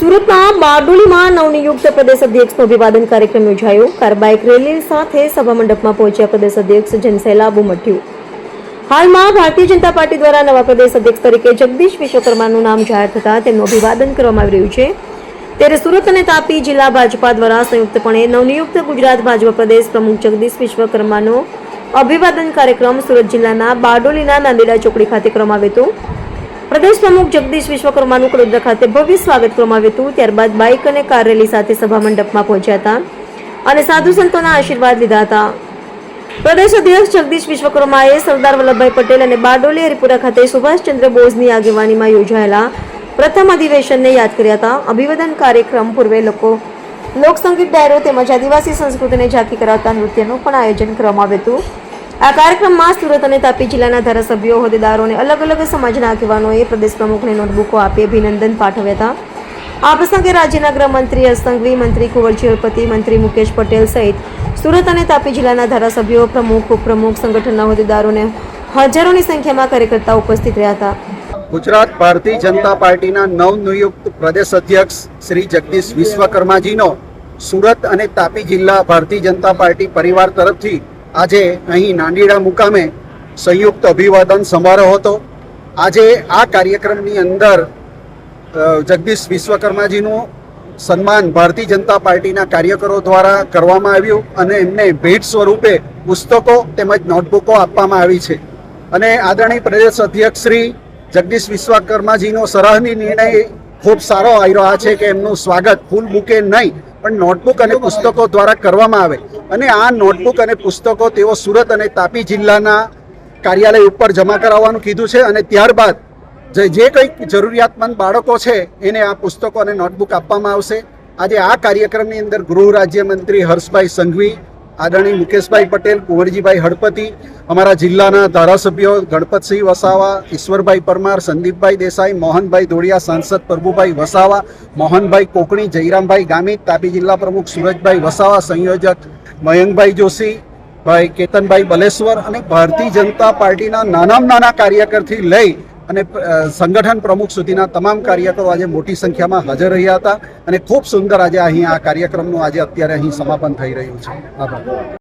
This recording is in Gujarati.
સુરતના બારડોલીમાં નવનિયુક્ત પ્રદેશ અધ્યક્ષનું અભિવાદન કાર્યક્રમ યોજાયો. કાર બાઇક રેલી સાથે સભા મંડપમાં પહોંચ્યા પ્રદેશ અધ્યક્ષ જનસેલાબુ ઉમટ્યું હાલમાં ભારતીય જનતા પાર્ટી દ્વારા નવા પ્રદેશ અધ્યક્ષ તરીકે જગદીશ વિશ્વકર્માનું નામ જાહેર થતાં તેમનું અભિવાદન કરવામાં આવી રહ્યું છે. ત્યારે સુરત અને તાપી જિલ્લા ભાજપા દ્વારા સંયુક્તપણે નવનિયુક્ત ગુજરાત ભાજપા પ્રદેશ પ્રમુખ જગદીશ વિશ્વકર્માનો અભિવાદન કાર્યક્રમ સુરત જિલ્લાના બારડોલીના નાંદેડા ચોકડી ખાતે કરવામાં આવ્યો હતો. પ્રદેશ પ્રમુખ જગદીશ વિશ્વકર્માનું કડોદરા ખાતે ભવ્ય સ્વાગત કરવામાં આવ્યું ત્યારબાદ બાઇક અને કાર રેલી સાથે સભા મંડપમાં પહોંચ્યા હતા અને સાધુ સંતોના આશીર્વાદ લીધા હતા. પ્રદેશ અધ્યક્ષ જગદીશ વિશ્વકર્માએ સરદાર વલ્લભભાઈ પટેલ અને બારડોલી હરિપુરા ખાતે સુભાષચંદ્ર બોઝની આગેવાનીમાં યોજાયેલા પ્રથમ અધિવેશનને યાદ કર્યા હતા. અભિવાદન કાર્યક્રમ પૂર્વે લોકો લોકસંગીત ડાયરો તેમજ આદિવાસી સંસ્કૃતિને ઝાંખી કરાવતા નૃત્યનું પણ આયોજન કરવામાં આવ્યું હતું. આ કાર્યક્રમમાં સુરત અને તાપી જિલ્લાના ધારાસભ્યો, હોદ્દેદારો અલગ અલગ સમાજના આગેવાનોએ પ્રદેશ પ્રમુખને નોટબુકો આપી અભિનંદન પાઠવ્યા હતા. આ પ્રસંગે રાજ્યના ગૃહમંત્રી હર્ષસંઘવી મંત્રી કુંવરજી મંત્રી મુકેશ પટેલ સહિત સુરત અને તાપી જિલ્લાના ધારાસભ્યો, પ્રમુખ, ઉપપ્રમુખ, સંગઠનના હોદ્દેદારોને હજારોની સંખ્યામાં કાર્યકર્તાઓ ઉપસ્થિત રહ્યા હતા. ગુજરાત ભારતીય જનતા પાર્ટીના નવનિયુક્ત પ્રદેશ અધ્યક્ષ શ્રી જગદીશ વિશ્વકર્માજીનો સુરત અને તાપી જિલ્લા ભારતીય જનતા પાર્ટી પરિવાર તરફથી આજે અહીં નાંદીડા મુકામે સંયુક્ત અભિવાદન સમારોહ હતો. આજે આ કાર્યક્રમની અંદર જગદીશ વિશ્વકર્માજીનું સન્માન ભારતીય જનતા પાર્ટીના કાર્યકરો દ્વારા કરવામાં આવ્યું અને એમને ભેટ સ્વરૂપે પુસ્તકો તેમજ નોટબુકો આપવામાં આવી છે. અને આદરણીય પ્રદેશ અધ્યક્ષ શ્રી જગદીશ વિશ્વકર્માજીનો સરાહની નિર્ણય ખૂબ સારો આવી રહ્યો છે કે એમનું સ્વાગત ફૂલ બુકે નહીં પણ નોટબુક અને પુસ્તકો દ્વારા કરવામાં આવે. અને આ નોટબુક અને પુસ્તકો તેઓ સુરત અને તાપી જિલ્લાના કાર્યાલય ઉપર જમા કરાવવાનું કીધું છે અને ત્યારબાદ જે જે કંઈક જરૂરિયાતમંદ બાળકો છે એને આ પુસ્તકો અને નોટબુક આપવામાં આવશે. આજે આ કાર્યક્રમની અંદર ગૃહ રાજ્યમંત્રી હર્ષભાઈ સંઘવી આદરણીય મુકેશભાઈ પટેલ, કુંવરજીભાઈ હળપતિ, અમારા જિલ્લાના ધારાસભ્યો ગણપતસિંહ વસાવા, ઈશ્વરભાઈ પરમાર, સંદીપભાઈ દેસાઈ, મોહનભાઈ દોડિયા સાંસદ પ્રભુભાઈ વસાવા, મોહનભાઈ કોકણી, જયરામભાઈ ગામિત, તાપી જિલ્લા પ્રમુખ સુરજભાઈ વસાવા, સંયોજક મયંકભાઈ જોશી, ભાઈ કેતનભાઈ બલેશ્વર અને ભારતીય જનતા પાર્ટીના નાનામાં નાના કાર્યકરથી લઈ અને સંગઠન પ્રમુખ સુધીના તમામ કાર્યકરો આજે મોટી સંખ્યામાં હાજર રહ્યા હતા અને ખૂબ સુંદર આજે અહીં આ કાર્યક્રમનું આજે અત્યારે અહીં સમાપન થઈ રહ્યું છે. આભાર.